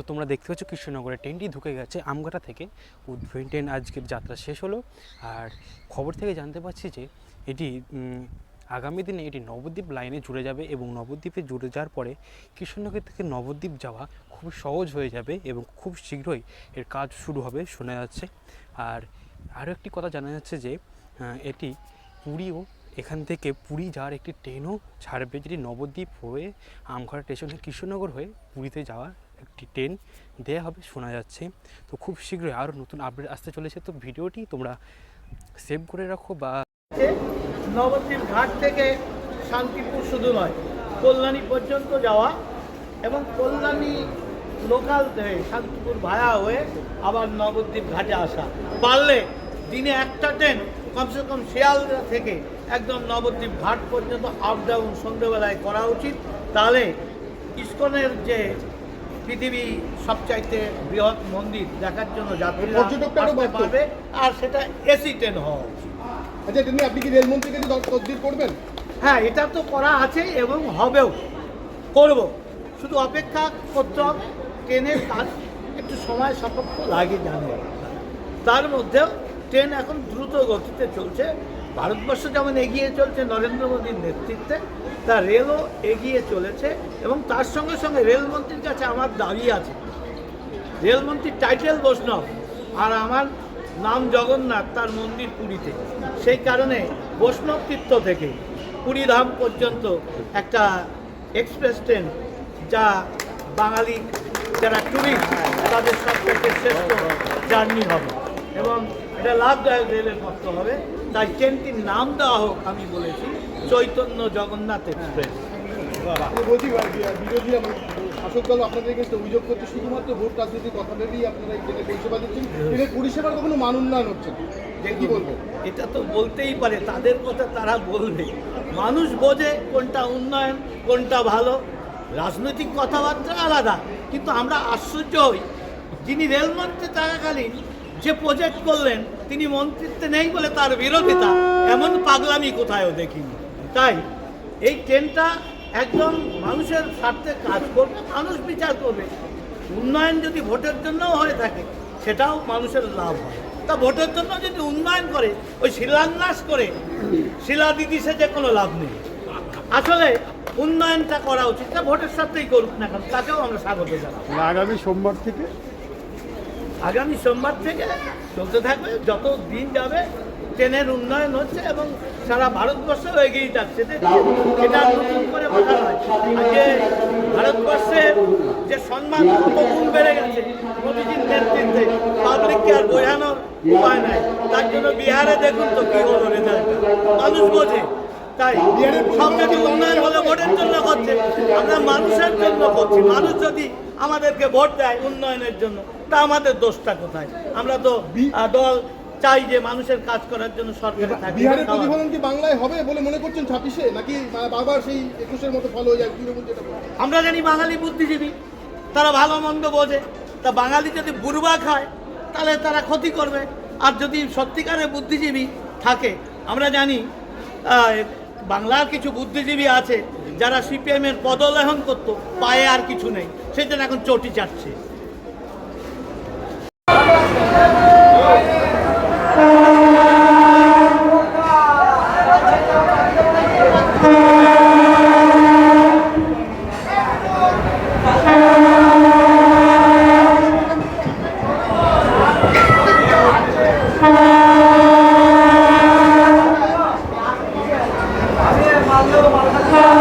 তো তোমরা দেখতে পাচ্ছ কৃষ্ণনগরের ট্রেনটি ঢুকে গেছে আমগাটা থেকে। উদ্ভয়ন ট্রেন আজকের যাত্রা শেষ হলো। আর খবর থেকে জানতে পারছি যে এটি আগামী দিনে এটি নবদ্বীপ লাইনে জুড়ে যাবে এবং নবদ্বীপে জুড়ে যাওয়ার পরে কৃষ্ণনগর থেকে নবদ্বীপ যাওয়া খুব সহজ হয়ে যাবে এবং খুব শীঘ্রই এর কাজ শুরু হবে শোনা যাচ্ছে। আর আরও একটি কথা জানা যাচ্ছে যে এটি পুরীও এখান থেকে পুরী যাওয়ার একটি ট্রেনও ছাড়বে। যেটি নবদ্বীপ হয়ে আমঘাটা স্টেশন কৃষ্ণনগর হয়ে পুরীতে যাওয়ার একটি ট্রেন দেওয়া হবে, শোনা যাচ্ছে। তো খুব শীঘ্রই আরও নতুন আপডেট আসতে চলেছে। তো ভিডিওটি তোমরা সেভ করে রাখো বা নবদ্বীপ ঘাট থেকে শান্তিপুর শুধু নয়, কল্যাণী পর্যন্ত যাওয়া এবং কল্যাণী লোকাল থেকে শান্তিপুর ভায়া হয়ে আবার নবদ্বীপ ঘাটে আসা। পারলে দিনে একটা ট্রেন, কমসে কম শিয়ালদা থেকে একদম নবদ্বীপ ঘাট পর্যন্ত আপ ডাউন সন্ধ্যেবেলায় করা উচিত। তাহলে ইস্কনের যে পৃথিবী সবচাইতে বৃহৎ মন্দির দেখার জন্য যাত্রীরা পারবে আর সেটা এসি ট্রেন হওয়া উচিত। আচ্ছা তিনি আপনি কি রেলমন্ত্রীকে তদবির করবেন? হ্যাঁ এটা তো করা আছে এবং হবেও। করব। শুধু অপেক্ষা করতে হবে ট্রেনের কাজ একটু সময় সাপেক্ষ লাগে জানি তার মধ্যেও ট্রেন এখন দ্রুত গতিতে চলছে। ভারতবর্ষ যেমন এগিয়ে চলছে নরেন্দ্র মোদীর নেতৃত্বে, তা রেলও এগিয়ে চলেছে এবং তার সঙ্গে সঙ্গে রেলমন্ত্রীর কাছে আমার দাবি আছে। রেলমন্ত্রীর টাইটেল বৈষ্ণব আর আমার নাম জগন্নাথ, তার মন্দির পুরীতে। সেই কারণে বৈষ্ণব তীর্থ থেকে পুরীধাম পর্যন্ত একটা এক্সপ্রেস ট্রেন যা বাঙালি যারা ট্যুরিস্ট তাদের সবথেকে শ্রেষ্ঠ জার্নি হবে এবং এটা লাভদায়ক রেলের পথ হবে। তাই ট্রেনটির নাম দেওয়া হোক আমি বলেছি চৈতন্য জগন্নাথ এক্সপ্রেস। শাসক দল আপনাদের অভিযোগ করছে শুধুমাত্র ভোট রাজনীতির কথা ভেবেই আপনারা এই পরিষেবা দিচ্ছেন। পরিষেবার কখনো মান উন্নয়ন হচ্ছে কি বলবেন এটা তো বলতেই পারে তাদের কথা তারা বলবে। মানুষ বোঝে কোনটা উন্নয়ন কোনটা ভালো। রাজনৈতিক কথাবার্তা আলাদা কিন্তু আমরা আশ্চর্য হই। যিনি রেলমন্ত্রী থাকাকালীন যে প্রজেক্ট করলেন তিনি মন্ত্রিত্বে নেই বলে তার বিরোধিতা। এমন পাগলামি কোথায়ও দেখিনি। তাই এই ট্রেনটা একদম মানুষের স্বার্থে কাজ করবে, মানুষ বিচার করবে। উন্নয়ন যদি ভোটের জন্যও হয়ে থাকে, সেটাও মানুষের লাভ হয়। তা ভোটের জন্য যদি উন্নয়ন করে, ওই শিলান্যাস করে, শিলা দিদি যে কোনো লাভ নেই। আসলে উন্নয়নটা করা উচিত। তা ভোটের সাথেই করুক না কেন, তাকেও আমরা স্বাগত জানাব। আগামী সোমবার থেকে আগামী সোমবার থেকে চলতে থাকবে। যত দিন যাবে, ট্রেনের উন্নয়ন হচ্ছে এবং সারা ভারতবর্ষ এগিয়ে যাচ্ছে। এটা নতুন করে বোঝা নয় আজকে ভারতবর্ষের যে সম্মান কত বেড়ে গেছে মোদীজির নেতৃত্বে পাবলিককে আর বোঝানোর উপায় নাই। তার জন্য বিহারে দেখুন তো কি হলো রেজাল্ট মানুষ বোঝে। তাই উন্নয়ন ভোটের করছে। আমরা মানুষের জন্য করছি। মানুষ যদি আমাদেরকে ভোট দেয় উন্নয়নের জন্য। তা আমাদের দোষটা কোথায়? আমরা তো দল চাই যে মানুষের কাজ করার জন্য সরকারে থাকি। বিহারের প্রতিফলন কি বাংলায় হবে বলে মনে করছেন ছাব্বিশে? নাকি বারবার সেই একুশের মতো ফলো হয়ে যায় তৃণমূল যেটা আমরা জানি বাঙালি বুদ্ধিজীবী তারা ভালো মন্দ বোঝে। তা বাঙালি যদি বুড়বা খায় তাহলে তারা ক্ষতি করবে। আর যদি সত্যিকারের বুদ্ধিজীবী থাকে আমরা জানি বাংলার কিছু বুদ্ধিজীবী আছে যারা সিপিএমের পদলেহন করতো পায়ে আর কিছু নেই। জন্য এখন চটি চাটছে। Hello,